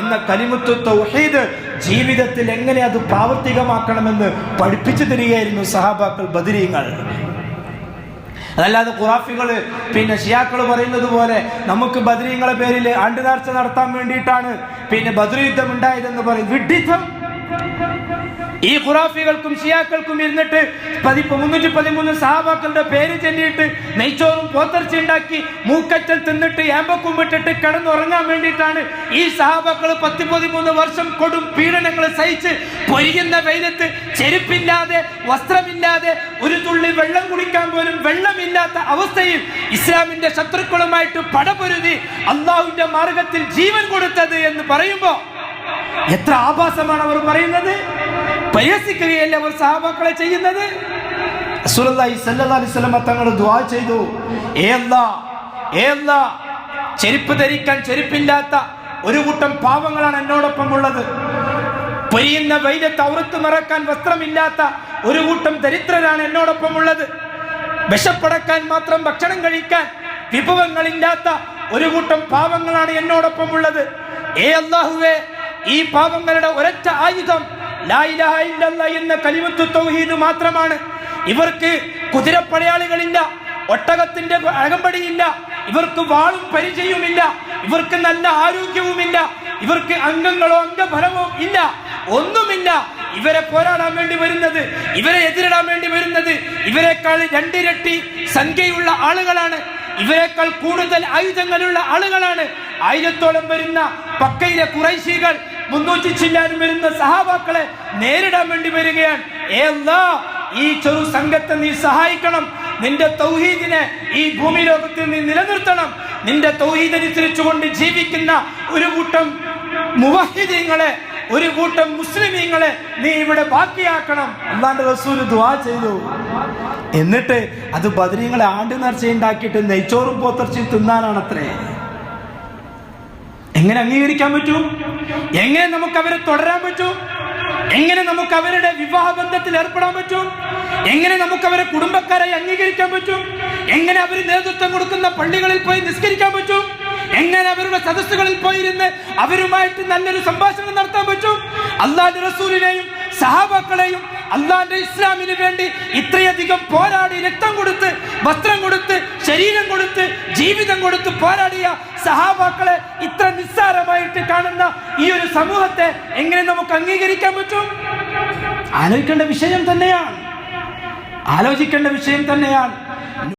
എന്ന കലിമുത്തു തൗഹീദ് ജീവിതത്തിൽ എങ്ങനെ അത് പ്രാവർത്തികമാക്കണമെന്ന് പഠിപ്പിച്ചു തരികയായിരുന്നു സഹാബാക്കൾ ബദരീങ്ങൾ. അതല്ലാതെ ഖുറാഫികൾ പിന്നെ ഷിയാക്കൾ പറയുന്നത് പോലെ നമുക്ക് ബദരീങ്ങളെ പേരിൽ ആണ്ട് നേർച്ച നടത്താൻ വേണ്ടിയിട്ടാണ് പിന്നെ ബദർ യുദ്ധം ഉണ്ടായതെന്ന് പറയും. വിഡ്ഢിത്തം ഈ ഖുറാഫികൾക്കും ഷിയാക്കൾക്കും ഇരുന്നിട്ട് പതി മുന്നൂറ്റി പതിമൂന്ന് സഹാബാക്കളുടെ പേര് ചെല്ലിയിട്ട് നെയ്ച്ചോറും പോത്തർച്ച ഉണ്ടാക്കി മൂക്കറ്റൽ തിന്നിട്ട് ഏമ്പക്കുമ്പിട്ടിട്ട് കിടന്നുറങ്ങാൻ വേണ്ടിയിട്ടാണ് ഈ സഹാബാക്കൾ പത്തി പതിമൂന്ന് വർഷം കൊടും പീഡനങ്ങൾ സഹിച്ച് പൊരിയുന്ന വെയിലത്ത് ചെരുപ്പില്ലാതെ വസ്ത്രമില്ലാതെ ഒരു തുള്ളി വെള്ളം കുടിക്കാൻ പോലും വെള്ളമില്ലാത്ത അവസ്ഥയിൽ ഇസ്ലാമിന്റെ ശത്രുക്കളുമായിട്ട് പടപൊരുതി അള്ളാഹുവിന്റെ മാർഗത്തിൽ ജീവൻ കൊടുത്തത് എന്ന് പറയുമ്പോ എത്ര ആഭാസമാണ് അവർ പറയുന്നത്? പരിഹസിക്കുകയല്ലേ അവർ സഹാബാക്കളെ ചെയ്യുന്നത്? തങ്ങൾ ദുആ ചെയ്തു. ചെരുപ്പ് ധരിക്കാൻ ചെരുപ്പില്ലാത്ത ഒരു കൂട്ടം പാവങ്ങളാണ് എന്നോടൊപ്പം ഉള്ളത്. പൊരിയുന്ന വെയിലത്ത് ഔറത്ത് മറക്കാൻ വസ്ത്രമില്ലാത്ത ഒരു കൂട്ടം ദരിദ്രരാണ് എന്നോടൊപ്പം ഉള്ളത്. വിശപ്പടക്കാൻ മാത്രം ഭക്ഷണം കഴിക്കാൻ വിഭവങ്ങളില്ലാത്ത ഒരു കൂട്ടം പാവങ്ങളാണ് എന്നോടൊപ്പം ഉള്ളത്. ഏ അള്ളാഹുവേ ഈ പാവങ്ങളുടെ ഒരൊറ്റ ആയുധം എന്ന കലിമത്തു മാത്രമാണ്. ഇവർക്ക് കുതിരപ്പടയാളികളില്ല ഒട്ടകത്തിന്റെ അകമ്പടിയില്ല ഇവർക്ക് വാളും പരിചയവുമില്ല ഇവർക്ക് നല്ല ആരോഗ്യവുമില്ല ഇവർക്ക് അംഗങ്ങളോ അംഗഫലമോ ഇല്ല ഒന്നുമില്ല. ഇവരെ പോരാടാൻ വേണ്ടി വരുന്നത് ഇവരെ എതിരിടാൻ വേണ്ടി വരുന്നത് ഇവരെക്കാൾ രണ്ടിരട്ടി സംഖ്യയുള്ള ആളുകളാണ്. ഇവരെക്കാൾ കൂടുതൽ ആയുധങ്ങളുള്ള ആളുകളാണ്. ആയിരത്തോളം വരുന്ന പക്കയിലെ കുറൈശികൾ മുന്നൂറ്റി ചില്ലാനും വരുന്ന സഹാബാക്കളെ നേരിടാൻ വേണ്ടി വരികയാണ്. ഈ ചെറു സംഘത്തെ നീ സഹായിക്കണം. നിന്റെ തൗഹീദിനെ ഈ ഭൂമി ലോകത്തിൽ നീ നിലനിർത്തണം. നിന്റെ തൗഹീദ് അനുസരിച്ചുകൊണ്ട് ജീവിക്കുന്ന ഒരു കൂട്ടം മുവഹിദീങ്ങളെ ഒരു കൂട്ടം മുസ്ലിമീങ്ങളെ നീ ഇവിടെ ബാക്കിയാക്കണം. അള്ളാന്റെ റസൂൽ ദുആ ചെയ്തു. എന്നിട്ട് അത് ബദരീങ്ങളെ ആണ്ട് നേർച്ചയുണ്ടാക്കിയിട്ട് നെയ്ച്ചോറും പോത്തർച്ചയും തിന്നാനാണത്രേ. എങ്ങനെ അംഗീകരിക്കാൻ പറ്റും? എങ്ങനെ നമുക്ക് അവരെ തുടരാൻ പറ്റും? എങ്ങനെ നമുക്ക് അവരുടെ വിവാഹ ബന്ധത്തിൽ ഏർപ്പെടാൻ പറ്റും? എങ്ങനെ നമുക്ക് അവരെ കുടുംബക്കാരായി അംഗീകരിക്കാൻ പറ്റും? എങ്ങനെ അവർ നേതൃത്വം കൊടുക്കുന്ന പള്ളികളിൽ പോയി നിസ്കരിക്കാൻ പറ്റും? എങ്ങനെ അവരുടെ സദസ്സുകളിൽ പോയിരുന്ന് അവരുമായിട്ട് നല്ലൊരു സംഭാഷണം നടത്താൻ പറ്റും? അള്ളാന്റെ റസൂലിനെയും സഹാബാക്കളെയും അള്ളാന്റെ ഇസ്ലാമിന് വേണ്ടി ഇത്രയധികം പോരാടി രക്തം കൊടുത്ത് വസ്ത്രം കൊടുത്ത് ശരീരം കൊടുത്ത് ജീവിതം കൊടുത്ത് പോരാടിയ സഹാബാക്കളെ ഇത്ര സമൂഹത്തെ എങ്ങനെ നമുക്ക് അംഗീകരിക്കാൻ പറ്റും? ആലോചിക്കേണ്ട വിഷയം തന്നെയാണ്. ആലോചിക്കേണ്ട വിഷയം തന്നെയാണ്.